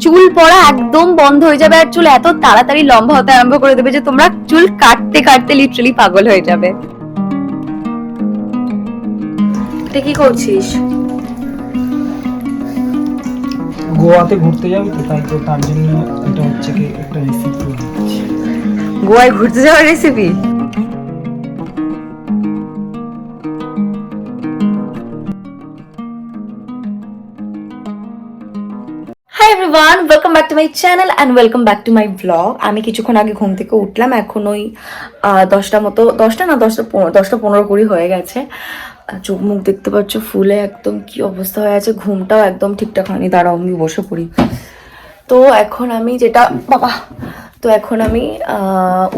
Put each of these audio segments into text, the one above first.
চুল পড়া একদম বন্ধ হয়ে যাবে আর চুল এত তাড়াতাড়ি লম্বা হতে আরম্ভ করে দেবে যে তোমরা চুল কাটতে কাটতে লিটারালি পাগল হয়ে যাবে। তুই কি করছিস? গোয়াতে ঘুরতে যাবি তো তাই তো তার জন্য এটা হচ্ছে কি একটা রেসিপি গোয়ায় ঘুরতে যাওয়ার recipe everyone welcome back to my channel and welcome back to my blog আমি কিছুক্ষণ আগে ঘুম থেকে উঠলাম, এখন ওই দশটা মতো, দশটা না, দশটা দশটা পনেরো কুড়ি হয়ে গেছে। চোখ মুখ দেখতে পাচ্ছ, ফুলে একদম কি অবস্থা হয়ে আছে, ঘুমটাও একদম ঠিকঠাক হয়নি, দাঁড়াও, আমি বসে পড়ি। তো এখন আমি যেটা, বাবা, তো এখন আমি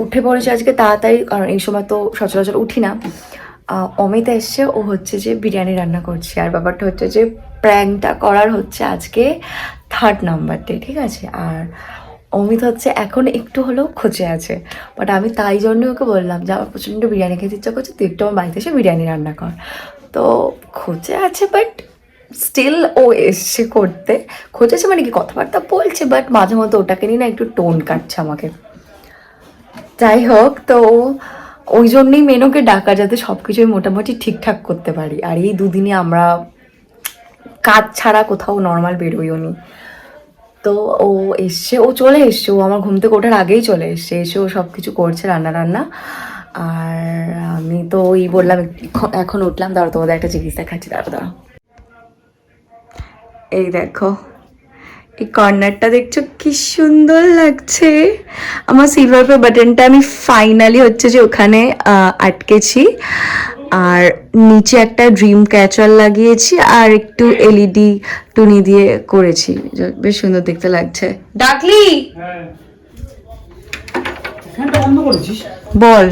উঠে পড়েছি আজকে তাড়াতাড়ি, কারণ এই সময় তো সচরাচর উঠি না। অমিত এসছে, ও হচ্ছে যে বিরিয়ানি রান্না করছে, আর ব্যাপারটা হচ্ছে যে প্র্যাঙ্কটা করার হচ্ছে আজকে থার্ড নাম্বার ডে, ঠিক আছে? আর অমিত হচ্ছে এখন একটু হলেও খোঁজে আছে। বাট আমি তাই জন্য ওকে বললাম যে, আমার প্রচণ্ড বিরিয়ানি খেতে ইচ্ছা করছে, তুই একটু আমার বাড়িতে এসে বিরিয়ানি রান্না কর। তো খোঁজে আছে বাট স্টিল ও এসছে করতে। খোঁজেছে মানে কি, কথাবার্তা বলছে বাট মাঝে মধ্যে ওটাকে নিয়ে না একটু টোন কাটছে আমাকে। যাই হোক, তো ওই জন্যই মেনুকে ডাকা যাতে সব কিছুই মোটামুটি ঠিকঠাক করতে পারি। আর এই দুদিনে আমরা কাজ ছাড়া কোথাও নর্মাল বেরোইও নি তো ও এসছে ও চলে এসছে, ও আমার ঘুম থেকে ওঠার আগেই চলে এসছে, এসে ও সব কিছু করছে, রান্না রান্না আর আমি তো ওই বললাম, এখন- উঠলাম দাঁড়ো তোমাদের একটা জিনিস দেখাচ্ছি দাঁড়ো দাঁড়ো এই দেখো, এই কর্নারটা দেখছ, কি সুন্দর লাগছে। আমার সিলভার পে বাটনটা আমি ফাইনালি হচ্ছে যে ওখানে আটকেছি। আর নিচে একটা ড্রিম ক্যাচার লাগিয়েছি আর একটু এলইডি টুনি দিয়ে করেছি। বেশ সুন্দর দেখতে লাগছে। ডাকলি! বল।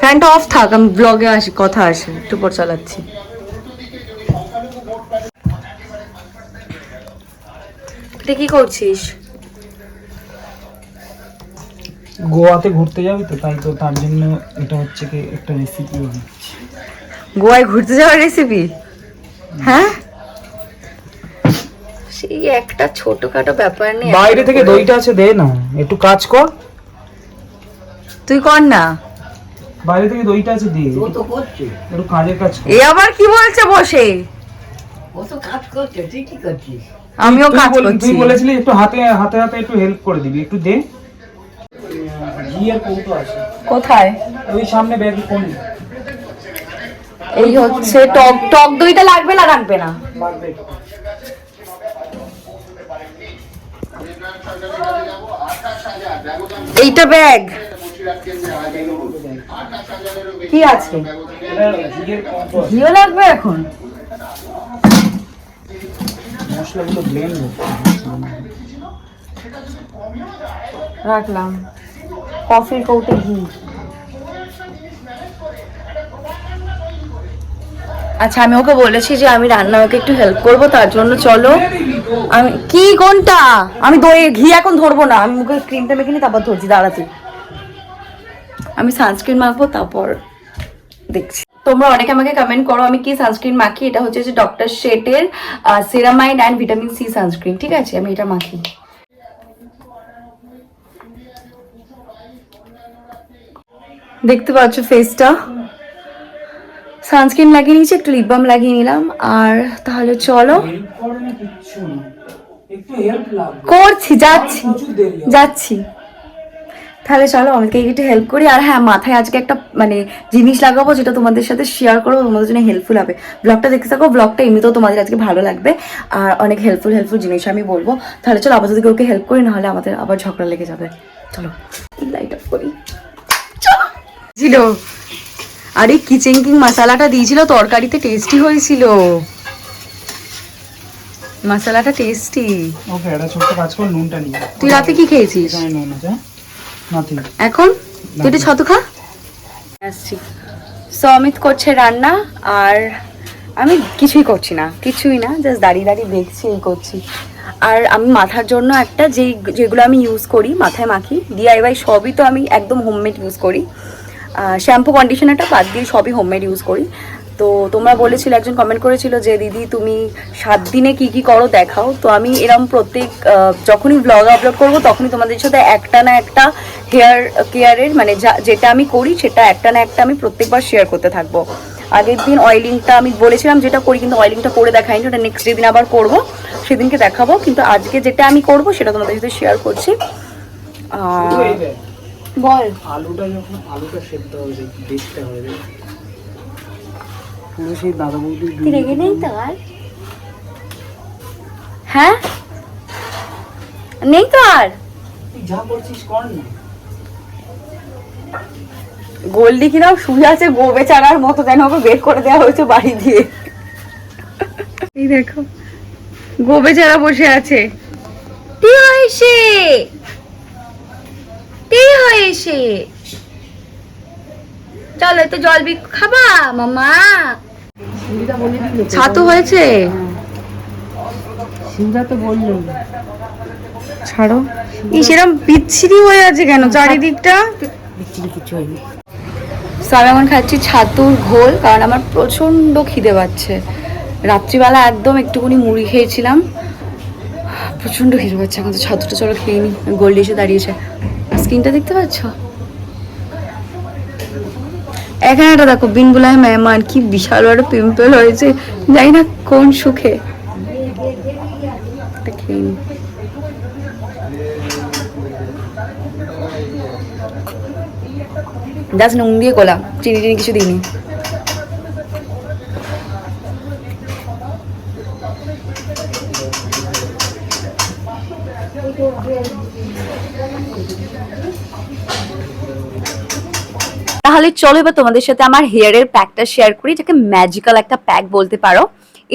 ফ্যানটা অফ থাক আমি ব্লগে আসি কথা আসে একটু পর চালাচ্ছি। তুই কি করছিস? গোয়াতে ঘুরতে যাবি তো? তাই তো তার জন্য এটা হচ্ছে কি একটা রেসিপি বানাচ্ছি গোয়ায় ঘুরতে যাওয়ার রেসিপি হ্যাঁ? সেই একটা ছোটখাটো ব্যাপার নেই বাইরে থেকে দইটা আছে দে না। একটু কাজ কর। তুই কর না। বাইরে থেকে দইটা আছে দে। একটু কাজের কাজ কর। এ আবার কি বলছে বসে? আমিও তুই কাজ বল- করছি। তুই বলেছিলি একটু হাতে হাতে হাতে একটু হেল্প করে দিবি। একটু দে। ঘি কৌটো আছে। কোথায়? ওই সামনে ব্যাগ কোন এই হচ্ছে টক টক দইটা লাগবে না লাগবে না? এইটা ব্যাগ। কি আছে? ঘিও লাগবে এখন? রাখলাম। কফির কৌটে ঘি। আচ্ছা আমি ওকে বলেছি যে আমি রান্না, ওকে একটু হেল্প করব, তার জন্য চলো। আমি, কি কোনটা আমি দই ঘি এখন ধরবো না। আমি মুখে ক্রিমটা মেখে নিই তারপর ধরছি দাঁড়াতে আমি সানস্ক্রিন মাখবো, তারপর দেখছি। তোমরা অনেকে আমাকে কমেন্ট করো, আমি কি সানস্ক্রিন মাখি? এটা হচ্ছে যে doctor শেটের ceramide and vitamin C sunscreen ঠিক আছে? আমি এটা মাখি। দেখতে পাচ্ছ ফেসটা সানস্ক্রিন লাগিয়ে নিয়েছি একটু লিপ বাম লাগিয়ে নিলাম। আর তাহলে চলো। করছি যাচ্ছি। যাচ্ছি। তাহলে চলো আমাকে একটু হেল্প করি। আর হ্যাঁ মাথায় আজকে একটা মানে জিনিস লাগাবো যেটা তোমাদের সাথে শেয়ার করব তোমাদের জন্য হেল্পফুল হবে। ব্লগটা দেখতে থাকো ব্লগটা এমনিতেও তোমাদের আজকে ভালো লাগবে। আর অনেক হেল্পফুল হেল্পফুল জিনিস আমি বলব। তাহলে চলো আবার যদি ওকে হেল্প করি নাহলে আমাদের আবার ঝগড়া লেগে যাবে। চলো লাইট অফ করি। ছিল। আর কিচেন কিং মশালাটা দিয়েছিল তরকারিতে টেস্টি হয়েছিল। মশালাটা টেস্টি ওকে একটা ছোট্ট কাজ কর নুনটা নিয়ে তুই রাতে কি খেয়েছিস? এখানে নুন আছে নাথিং এখন? তুই একটু ছাতু খা। আসছি। সো অমিত করছে রান্না আর আমি কিছুই করছি না কিছুই না জাস্ট দাঁড়িয়ে দাঁড়িয়ে দেখছি এই করছি। আর আমি মাথার জন্য একটা যেই যেগুলো আমি ইউজ করি মাথায় মাখি ডিআইওয়াই সবই তো আমি একদম হোমমেড ইউজ করি। শ্যাম্পু কন্ডিশনারটা বাদ দিয়ে সবই হোমমেড ইউজ করি। তো তোমরা বলেছিলে একজন কমেন্ট করেছিল যে দিদি তুমি সাত দিনে কি কি করো দেখাও। তো আমি এরম প্রত্যেক যখনই ব্লগ আপলোড করব তখনই তোমাদের সাথে একটা না একটা হেয়ার কেয়ারের মানে যা- যেটা আমি করি সেটা একটা না একটা আমি প্রত্যেকবার শেয়ার করতে থাকব। আগের দিন অয়েলিংটা আমি বলেছিলাম যেটা করি কিন্তু অয়েলিংটা করে দেখাইনি ওটা নেক্সট যেদিন আবার করব সেদিনকে দেখাবো। কিন্তু আজকে যেটা আমি করব সেটা তোমাদের সাথে শেয়ার করছি। বল। আলুটা যখন আলুটা সেদ্ধ হবে দেখতে হবে পুরো সেই দাদা বৌদি রেগে নেই তো আর? হ্যাঁ? নেই তো আর? তুই যা করছিস কর না। গোল্ডি কিরাও শুয়ে আছে গো বেচারার মতো যেন ওকে বের করে দেওয়া হয়েছে বাড়ি দিয়ে। এই দেখো গো বেচারা বসে আছে। কি হয়েছে কি হয়েছে চলো একটু জল বি খাবা মামা। ছাতু হয়েছে? তো বলল। ছাড়ো। এই সেরকম বিচ্ছিরি হয়ে আছে কেন? চারিদিকটা? বিচ্ছিরি কিছু হয়নি। এখন খাচ্ছি ছাতুর ঘোল কারণ আমার প্রচণ্ড খিদে পাচ্ছে। রাত্রিবেলা একদম একটুখানি মুড়ি খেয়েছিলাম। প্রচণ্ড খিদে পাচ্ছে এখন তো ছাতুটা চলো খেয়ে নি। গোল্ড এসে দাঁড়িয়েছে। স্ক্রিনটা দেখতে পাচ্ছ? এখানে একটা দেখো বিনবুলায় মেহমান কি বিশাল বড় পিম্পল হয়েছে। জানি না কোন সুখে। জাস্ট নুন দিয়ে গোলা চিনি টিনি কিছু দিইনি। তাহলে চলো এবার তোমাদের সাথে আমার হেয়ারের প্যাকটা শেয়ার করি যেটাকে ম্যাজিক্যাল একটা প্যাক বলতে পারো।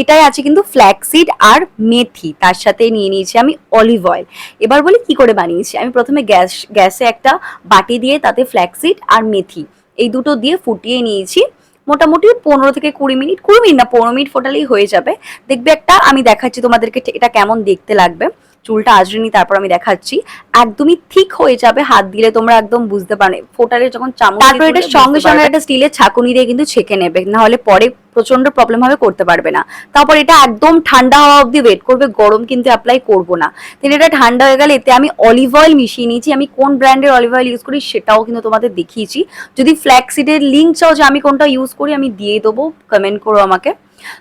এটাই আছে কিন্তু ফ্ল্যাক্সিড আর মেথি, তার সাথে নিয়ে নিয়েছি আমি অলিভ অয়েল এবার বলি কি করে বানিয়েছি? আমি প্রথমে গ্যাস, গ্যাসে একটা বাটি দিয়ে তাতে ফ্ল্যাক্সিড আর মেথি, এই দুটো দিয়ে ফুটিয়ে নিয়েছি। মোটামুটি পনেরো থেকে কুড়ি মিনিট কুড়ি মিনিট না, পনেরো মিনিট ফোটালেই হয়ে যাবে। দেখবে একটা, আমি দেখাচ্ছি তোমাদেরকে এটা কেমন দেখতে লাগবে। চুলটা আজরিনি তারপর আমি দেখাচ্ছি। একদমই ঠিক হয়ে যাবে হাত দিলে তোমরা একদম বুঝতে পারবে। ফোটারে যখন চামচ তারপর এটা সঙ্গে সঙ্গে একটা স্টিলের ছাকুনি দিয়ে কিন্তু ছেঁকে নেবে না হলে পরে প্রচণ্ড প্রবলেম হবে করতে পারবে না। তারপর এটা একদম ঠান্ডা হওয়া অবধি ওয়েট করবে গরম কিন্তু অ্যাপ্লাই করব না। then এটা ঠান্ডা হয়ে গেলে এতে আমি অলিভ অয়েল মিশিয়ে নিয়েছি। আমি কোন ব্র্যান্ডের অলিভ অয়েল ইউজ করি সেটাও কিন্তু তোমাদের দেখিয়েছি। যদি ফ্ল্যাক্সিডের লিঙ্ক চাও যে আমি কোনটা ইউজ করি আমি দিয়ে দেবো কমেন্ট করো আমাকে।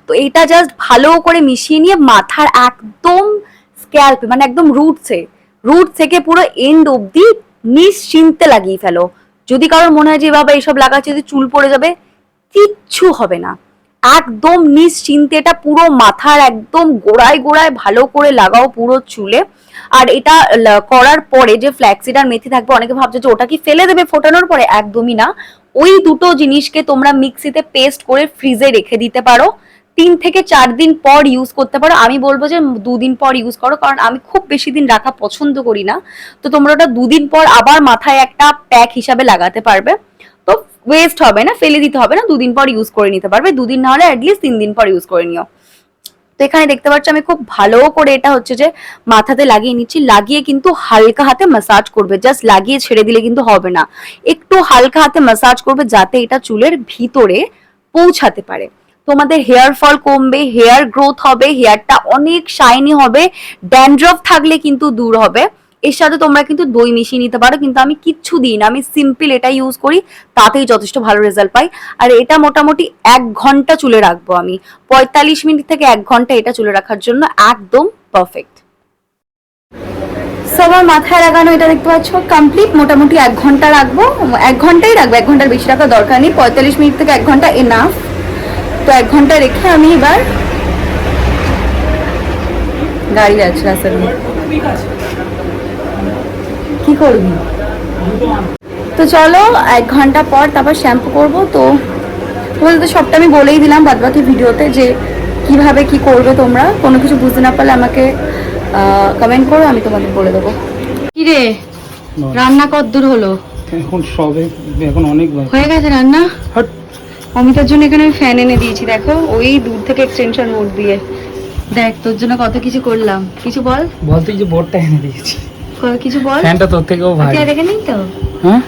তো এটা জাস্ট ভালো করে মিশিয়ে নিয়ে মাথার একদম স্ক্যাল্প মানে একদম রুটসে রুট থেকে পুরো এন্ড অবধি নিশ্চিন্তে লাগিয়ে ফেলো। যদি কারোর মনে হয় যে, বাবা, এইসব লাগাচ্ছে, যদি চুল পড়ে যাবে, কিচ্ছু হবে না। একদম নিশ্চিন্তে এটা পুরো মাথার একদম গোড়ায় গোড়ায় ভালো করে লাগাও পুরো চুলে। আর এটা করার পরে যে ফ্ল্যাক্সিড আর মেথি থাকবে, অনেকে ভাবছে যে, ওটা কি ফেলে দেবে ফোটানোর পরে? একদমই না। ওই দুটো জিনিসকে তোমরা মিক্সিতে পেস্ট করে ফ্রিজে রেখে দিতে পারো। তিন থেকে চার দিন পর ইউজ করতে পারো। আমি বলব যে দুদিন পর ইউজ করো, কারণ আমি খুব বেশি দিন রাখা পছন্দ করি না। তো তোমরা ওটা দুদিন পর আবার মাথায় একটা প্যাক হিসাবে লাগাতে পারবে। তো ওয়েস্ট হবে না, ফেলে দিতে হবে না, দুদিন পর ইউজ করে নিতে পারবে। দুদিন না হলে অ্যাটলিস্ট তিন দিন পর ইউজ করে নিও। তো এখানে দেখতে পাচ্ছ আমি খুব ভালো করে এটা হচ্ছে যে মাথাতে লাগিয়ে নিচ্ছি। লাগিয়ে কিন্তু হালকা হাতে মাসাজ করবে। জাস্ট লাগিয়ে ছেড়ে দিলে কিন্তু হবে না। একটু হালকা হাতে মাসাজ করবে যাতে এটা চুলের ভিতরে পৌঁছাতে পারে। তোমাদের হেয়ার ফল কমবে হেয়ার গ্রোথ হবে হেয়ারটা অনেক শাইনি হবে ড্যান্ড্রফ থাকলে কিন্তু দূর হবে। এর সাথে তোমরা কিন্তু দই মিশিয়ে নিতে পারো, কিন্তু আমি কিচ্ছু দিই না, আমি সিম্পল এটা ইউজ করি, তাতেই যথেষ্ট ভালো রেজাল্ট পাই। আর এটা মোটামুটি এক ঘণ্টা চুলে রাখব আমি, পঁয়তাল্লিশ মিনিট থেকে এক ঘণ্টা এটা চুলে রাখার জন্য একদম পারফেক্ট সবার মাথায় লাগানো এটা দেখতে পাচ্ছ কমপ্লিট মোটামুটি এক ঘণ্টা রাখব, এক ঘন্টাই রাখব, এক ঘণ্টার বেশি রাখার দরকার নেই, পঁয়তাল্লিশ মিনিট থেকে এক ঘণ্টা এনাফ তো এক ঘণ্টা রেখে আমি এবার গাড়ি যাচ্ছে রাস্তার। কি করবি? তো চলো এক ঘণ্টা পর তারপর শ্যাম্পু করব। তো তোমাদের সবটা আমি বলেই দিলাম বাদবাকি ভিডিওতে যে কীভাবে কি করবে তোমরা। কোনো কিছু বুঝতে না পারলে আমাকে কমেন্ট করো আমি তোমাদের বলে দেবো। কি রে? রান্না কত দূর হলো? এখন সবে এখন অনেক হয়ে গেছে রান্না? হাট। অমিতার জন্য এখানে আমি ফ্যান এনে দিয়েছি দেখো। ওই দূর থেকে এক্সটেনশন মোড দিয়ে। দেখ তোর জন্য কত কিছু করলাম। কিছু বল? বলতে যে বোর্ডটা এনে দিয়েছি কিছু বল? ফ্যানটা তোর থেকেও ভারী। তুই আর দেখে নেই তো? হ্যাঁ?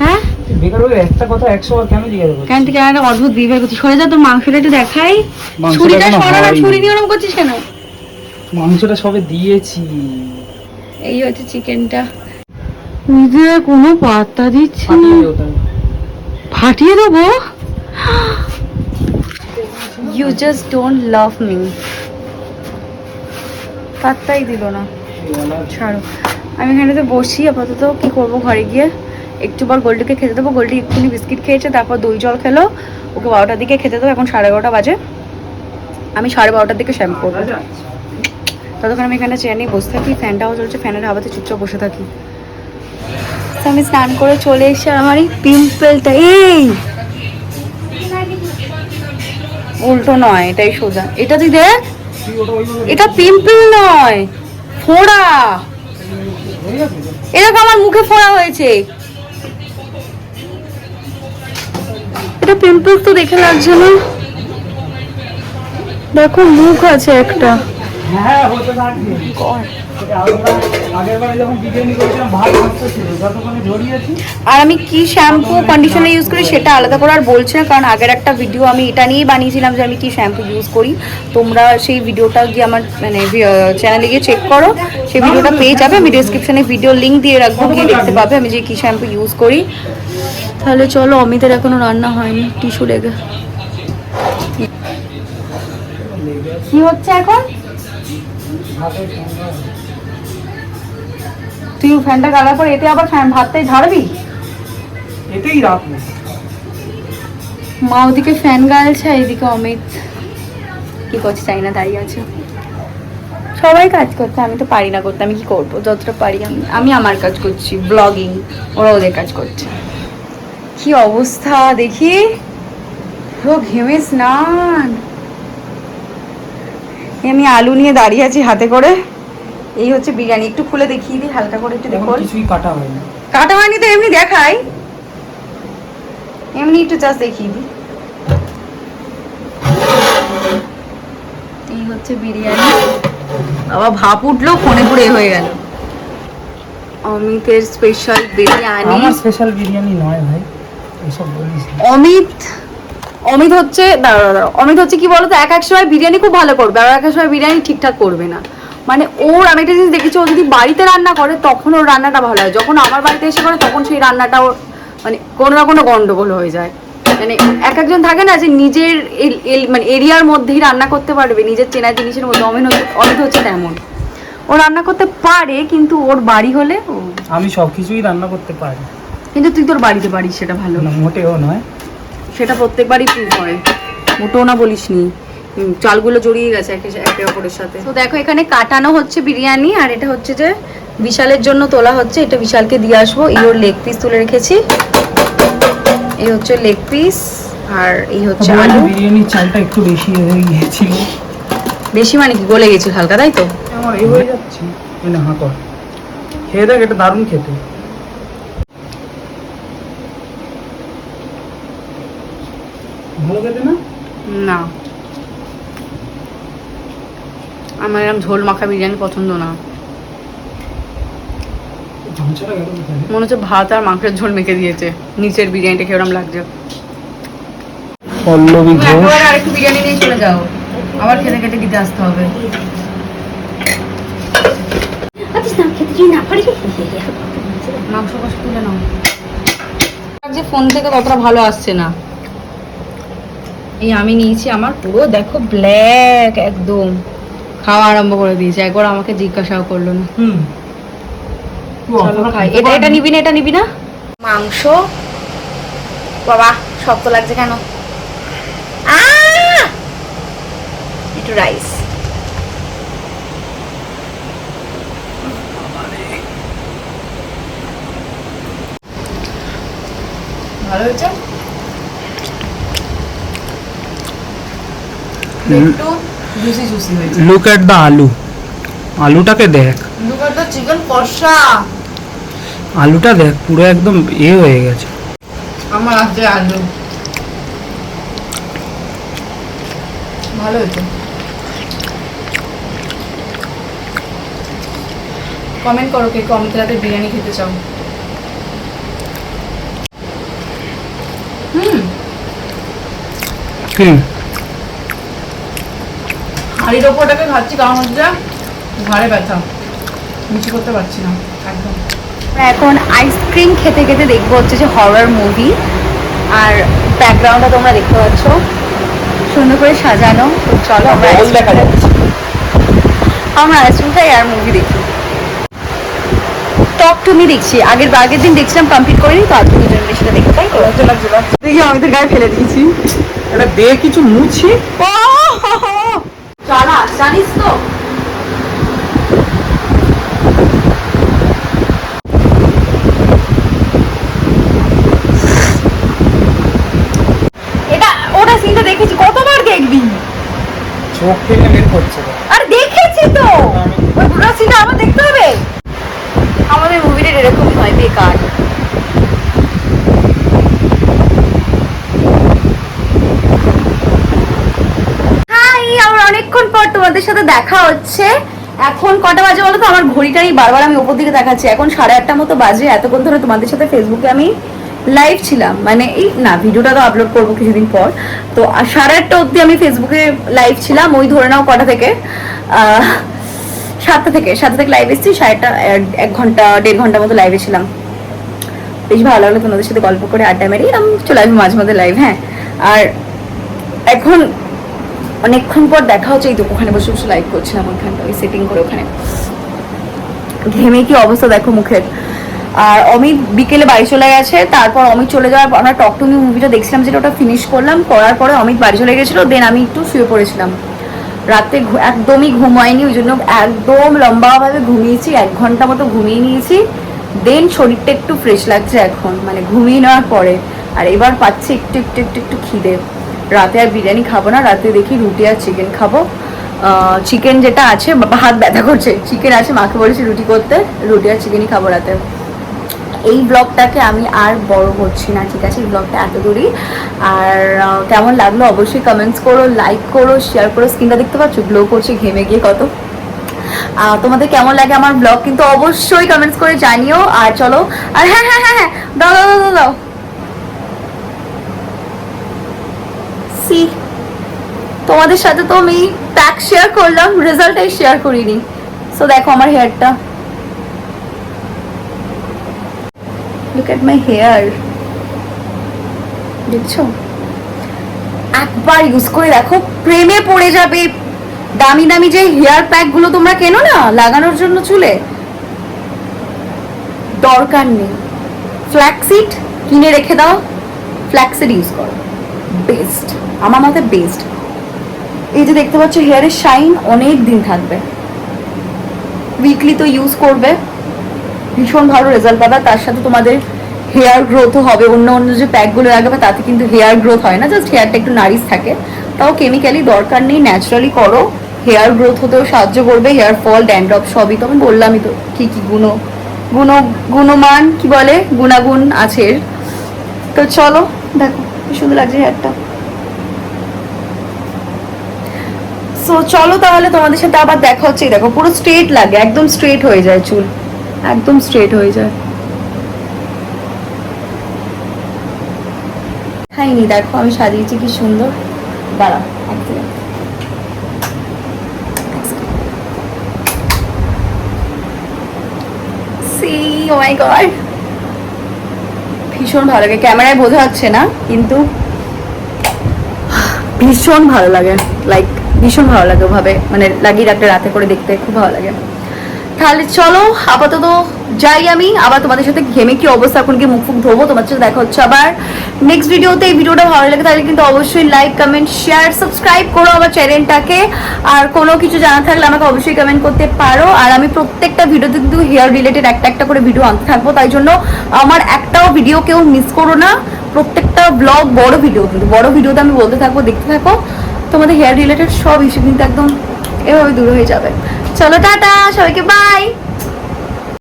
হ্যাঁ? বেকার একটা কথা একশো বার কেন জিজ্ঞাসা করছিস? কেন অদ্ভুত করছিস? সরে যা তোর মাংসটা একটু দেখাই। ছুরিটা সরা না ছুরি নিয়ে ওরম করছিস কেন? মাংসটা সবে দিয়েছি। এই হচ্ছে চিকেনটা নিজে কোনো পাত্তা দিচ্ছে না। ফাটিয়ে দেবো? You just don't love me পাত্তাই দিল না। ছাড়ো। আমি এখানে তো বসি, আপাতত কি করব ঘরে গিয়ে? একটু পর গোল্ডিকে খেতে দেবো। গোল্ডি একটুখানি বিস্কিট খেয়েছে, তারপর দই জল খেলো। ওকে বারোটার দিকে খেতে দেবো, এখন সাড়ে এগারোটা বাজে। আমি সাড়ে বারোটার দিকে শ্যাম্পু করব। ততক্ষণ আমি এখানে চেয়ার নিয়ে বসে থাকি। ফ্যানটাও চলছে ফ্যানের হাওয়াতে চুপচাপ বসে থাকি। আমি স্নান করে চলে এসে আমার এই পিম্পলটা, এই! উল্টো নয়, এটাই সোজা। এটা তুই দেখ, এটা পিম্পল নয়, ফোড়া? এরকম আমার মুখে ফোড়া হয়েছে। এটা পিম্পল তো দেখে লাগছে না। দেখো, মুখ আছে একটা। হ্যাঁ হতে থাকবে। আর আমি কি শ্যাম্পু কন্ডিশনার ইউজ করি সেটা আলাদা করে আর বলছি না কারণ আগের একটা ভিডিও আমি এটা নিয়েই বানিয়েছিলাম যে আমি কি শ্যাম্পু ইউজ করি। তোমরা সেই ভিডিওটা গিয়ে আমার মানে চ্যানেলে গিয়ে চেক করো। সেই ভিডিওটা পেয়ে যাবে আমি ডিসক্রিপশনে ভিডিও লিঙ্ক দিয়ে রাখব গিয়ে দেখতে পাবে আমি যে কি শ্যাম্পু ইউজ করি। তাহলে চলো অমিতের এখনও রান্না হয়নি টিস্যু লেগে। কি হচ্ছে এখন? তুই ফ্যানটা গালার পর এতে আবার ফ্যান ভাতটাই ঝাড়বি? এতেই রাখব মা ওদিকে ফ্যান গালছে এদিকে অমিত কি করছে চাই না দাঁড়িয়ে আছে। সবাই কাজ করছে আমি তো পারি না করতে আমি কি করব? যতটা পারি আমি আমি আমার কাজ করছি ব্লগিং ওরা ওদের কাজ করছে। কি অবস্থা দেখি? পুরো ঘেমে স্নান এই আমি আলু নিয়ে দাঁড়িয়ে আছি হাতে করে। এই হচ্ছে বিরিয়ানি। একটু খুলে দেখিয়ে দিই হালকা করে একটু এখন দেখো কিছুই কাটা হয়নি। কাটা হয়নি তো এমনি দেখাই। এমনি একটু জাস্ট দেখিয়ে দিই। এই হচ্ছে বিরিয়ানি। বাবা ভাপ উঠল ফোনে পুরে হয়ে গেল। অমিতের স্পেশাল বিরিয়ানি। আমার স্পেশাল বিরিয়ানি নয় ভাই এসব বলিস অমিত অমিত হচ্ছে অমিত হচ্ছে কি বলতো এক এক সময় বিরিয়ানি খুব ভালো করবে আর এক এক সময় বিরিয়ানি ঠিকঠাক করবে না। মানে ওর আমি একটা জিনিস দেখেছি ও যদি বাড়িতে রান্না করে তখন ওর রান্নাটা ভালো হয় যখন আমার বাড়িতে এসে করে তখন সেই রান্নাটা ওর মানে কোনো না কোনো গন্ডগোল হয়ে যায়। মানে এক একজন থাকে না যে নিজের মানে এরিয়ার মধ্যেই রান্না করতে পারবে নিজের চেনা জিনিসের মধ্যে। অমিত হচ্ছে অমিত হচ্ছে তেমন। ও রান্না করতে পারে কিন্তু ওর বাড়ি হলে আমি সবকিছুই রান্না করতে পারি। কিন্তু তুই তোর বাড়িতে পারিস সেটা ভালো। না মোটেও নয়। সেটা প্রত্যেকবারই প্রুভ হয়। মোটেও না বলিস নি। চালগুলো জড়িয়ে গেছে একে একে অপরের সাথে। তো দেখো এখানে কাটানো হচ্ছে বিরিয়ানি আর এটা হচ্ছে যে বিশালের জন্য তোলা হচ্ছে। এটা বিশালকে দিয়ে আসব। এই ওর লেগ পিস তুলে রেখেছি। এই হচ্ছে লেগ পিস আর এই হচ্ছে আলু। বিরিয়ানির চালটা একটু বেশি হয়ে গিয়েছিল। বেশি মানে কি গলে গেছিল হালকা তাই তো? আমার এই হয়ে যাচ্ছে। মানে হাঁ কর। খেয়ে দেখ এটা দারুণ খেতে। ভালো খেতে না? না। আমার এরকম ঝোল মাখা বিরিয়ানি পছন্দ না? মনে হচ্ছে ভাত আর মাংসের ঝোল মেখে দিয়েছে। নিচের বিরিয়ানিটা খেয়ে ওরম লাগছে? পল্লবী ঘোষ। আরেকটু বিরিয়ানি নিয়ে চলে যাও। আবার খেতে খেতে দিতে আসতে হবে। মাংস কষা তুলে নাও। যে ফোন থেকে ততটা ভালো আসছে না। এই আমি নিয়েছি আমার পুরো দেখো ব্ল্যাক একদম। খাওয়া আরম্ভ করে দিয়েছে একবার আমাকে জিজ্ঞাসাও করল না। হুম। এটা এটা নিবি না এটা নিবি না? মাংস? বাবা শক্ত লাগছে কেন? একটু রাইস ভালো হয়েছে? লুক এট দা আলু। আলুটাকে দেখ। লুক এট দা চিকেন কষা। আলুটা দেখ পুরো একদম এ হয়ে গেছে। আমার হাতে আলু। ভালো হতো কমেন্ট করো কে কমেন্ট রাতে বিরিয়ানি খেতে চাও। হুম। হাড়ির ওপরটাকে খাচ্ছি কারণ হচ্ছে ঘাড়ে ব্যথা। মিষ্টি করতে পারছি না একদম। এখন আইসক্রিম খেতে খেতে দেখব হচ্ছে যে হরর মুভি আর ব্যাকগ্রাউন্ডটা তোমরা দেখতে পাচ্ছ। সুন্দর করে সাজানো। চলো আমরা বল ice- দেখা যাচ্ছে। আমরা আইসক্রিম খাই আর মুভি দেখি। টক টুমি দেখছি। আগের আগের দিন দেখছিলাম কমপ্লিট করিনি তো আজকে দুজন সেটা দেখতে না? দেখি আমাদের গায়ে ফেলে দিয়েছি। এটা দে কিছু মুছি? চালা জানিস তো। এটা ওটা সিনটা দেখেছি কতবার দেখবি? চোখ থেকে বের করছে আর দেখেছি তো। ওই পুরো সিনটা আবার দেখতে হবে? আমাদের মুভিটা এরকমই হয় বেকার হাই আমার অনেকক্ষণ পর তোমাদের সাথে দেখা হচ্ছে। এখন কটা বাজে বলো তো আমার ঘড়িটাই বারবার আমি ওপর দিকে দেখাচ্ছি। এখন সাড়ে আটটা মতো বাজে। এতক্ষণ ধরে তোমাদের সাথে ফেসবুকে আমি লাইভ ছিলাম। মানে এই না, ভিডিওটা তো আপলোড করব কিছুদিন পর। তো সাড়ে আটটা অবধি আমি ফেসবুকে লাইভ ছিলাম। ওই ধরে নাও কটা থেকে? সাতটা থেকে। সাতটা থেকে লাইভ এসেছি। সাড়ে আটটা, এক- এক ঘণ্টা, দেড় ঘণ্টা মতো লাইভে ছিলাম। বেশ ভালো লাগল তোমাদের সাথে গল্প করে, আড্ডা মেরে। আমি চলে আসব মাঝে মাঝে লাইভ হ্যাঁ। আর এখন অনেকক্ষণ পর দেখা হচ্ছে, এই তো ওখানে বসে বসে লাইভ করছিলাম ওইখানটা ওই সেটিং করে ওখানে। ঘেমে কি অবস্থা দেখো মুখের। আর অমিত বিকেলে বাড়ি চলে গেছে, তারপর অমিত চলে যাওয়ার পর আমরা টক টু মি মুভিটা দেখছিলাম, যেটা ওটা ফিনিশ করলাম, করার পরে অমিত বাড়ি চলে গেছিল দেন আমি একটু শুয়ে পড়েছিলাম। রাতে একদমই ঘুম হয়নি ওই জন্য একদম লম্বাভাবে ঘুমিয়েছি, এক ঘণ্টা মতো ঘুমিয়ে নিয়েছি। দেন শরীরটা একটু ফ্রেশ লাগছে এখন মানে ঘুমিয়ে নেওয়ার পরে। আর এবার পাচ্ছি একটু একটু একটু একটু খিদে। রাতে আর বিরিয়ানি খাব না রাতে দেখি রুটি আর চিকেন খাব। চিকেন যেটা আছে হাত ব্যথা করছে চিকেন আছে মাকে বলেছি রুটি করতে রুটি আর চিকেনই খাব রাতে। এই ব্লগটাকে আমি আর বড় করছি না ঠিক আছে? এই ব্লগটা এত দূরই। আর কেমন লাগল অবশ্যই কমেন্টস করো লাইক করো শেয়ার করো। স্ক্রিনটা দেখতে পাচ্ছ? গ্লো করছে ঘেমে গিয়ে কত। তোমাদের কেমন লাগে আমার ব্লগ কিন্তু অবশ্যই কমেন্টস করে জানিও। আর চলো আর হ্যাঁ হ্যাঁ হ্যাঁ হ্যাঁ দাও দাও দাও, দাও দাও সি তোমাদের সাথে তো আমি প্যাক শেয়ার করলাম রেজাল্টটাই শেয়ার করিনি। সো দেখো আমার হেয়ারটা লুক এট মাই হেয়ার দেখছ? একবার ইউজ করে দেখো, প্রেমে পড়ে যাবে। দামি দামি যে হেয়ার প্যাকগুলো তোমরা কেনো না, লাগানোর জন্য চুলে? দরকার নেই। ফ্ল্যাক্সিড কিনে রেখে দাও। ফ্ল্যাক্সিড ইউজ করো। বেস্ট আমার মতে বেস্ট এই যে দেখতে পাচ্ছ হেয়ারের শাইন অনেক দিন থাকবে। উইকলি তো ইউজ করবে। ভীষণ ভালো রেজাল্ট পাবে। তার সাথে তোমাদের হেয়ার গ্রোথও হবে। অন্য অন্য যে প্যাকগুলো লাগাবে, তাতে কিন্তু হেয়ার গ্রোথ হয় না। জাস্ট হেয়ারটা একটু নারিশ থাকে। তাও কেমিক্যালি দরকার নেই। ন্যাচারালি করো। হেয়ার গ্রোথ হতেও সাহায্য করবে। হেয়ার ফল ড্যান্ড্রপ সবই তো আমি বললামই তো। কি কি গুণ গুণ, গুণমান, কি বলে? গুণাগুণ আছে তো চলো, দেখো, কি সুন্দর লাগছে হেয়ারটা সো চলো তাহলে তোমাদের সাথে আবার দেখা হচ্ছে। দেখো, পুরো স্ট্রেট লাগে, একদম স্ট্রেট হয়ে যায় চুল। একদম স্ট্রেট হয়ে যায়। খাইনি দেখো আমি সাজিয়েছি কি সুন্দর। দাঁড়া oh ভীষণ ভালো লাগে। ক্যামেরায় বোঝা যাচ্ছে না, কিন্তু ভীষণ ভালো লাগে লাইক ভীষণ ভালো লাগে ওভাবে। মানে লাগিয়ে রাখতে, রাতে করে দেখতে খুব ভালো লাগে। তাহলে চলো, আপাতত যাই আমি, আবার তোমাদের সাথে ঘেমে কি অবস্থা, এখন কি মুখ ফুক ধোবো তোমার সাথে দেখা হচ্ছে আবার। নেক্সট ভিডিওতে এই ভিডিওটা ভালো লাগে তাহলে কিন্তু অবশ্যই লাইক কমেন্ট শেয়ার সাবস্ক্রাইব করো আমার চ্যানেলটাকে আর কোনো কিছু জানা থাকলে আমাকে অবশ্যই কমেন্ট করতে পারো। আর আমি প্রত্যেকটা ভিডিওতে কিন্তু হেয়ার রিলেটেড একটা একটা করে ভিডিও আনতে থাকব। তাই জন্য আমার একটাও ভিডিও কেউ মিস করো না। প্রত্যেকটা ব্লগ বড় ভিডিও কিন্তু, বড় ভিডিওতে আমি বলতে থাকব, দেখতে থাকো। তোমাদের হেয়ার রিলেটেড সব ইস্যু কিন্তু একদম এভাবে দূর হয়ে যাবে। চলো, টাটা, সবাইকে বাই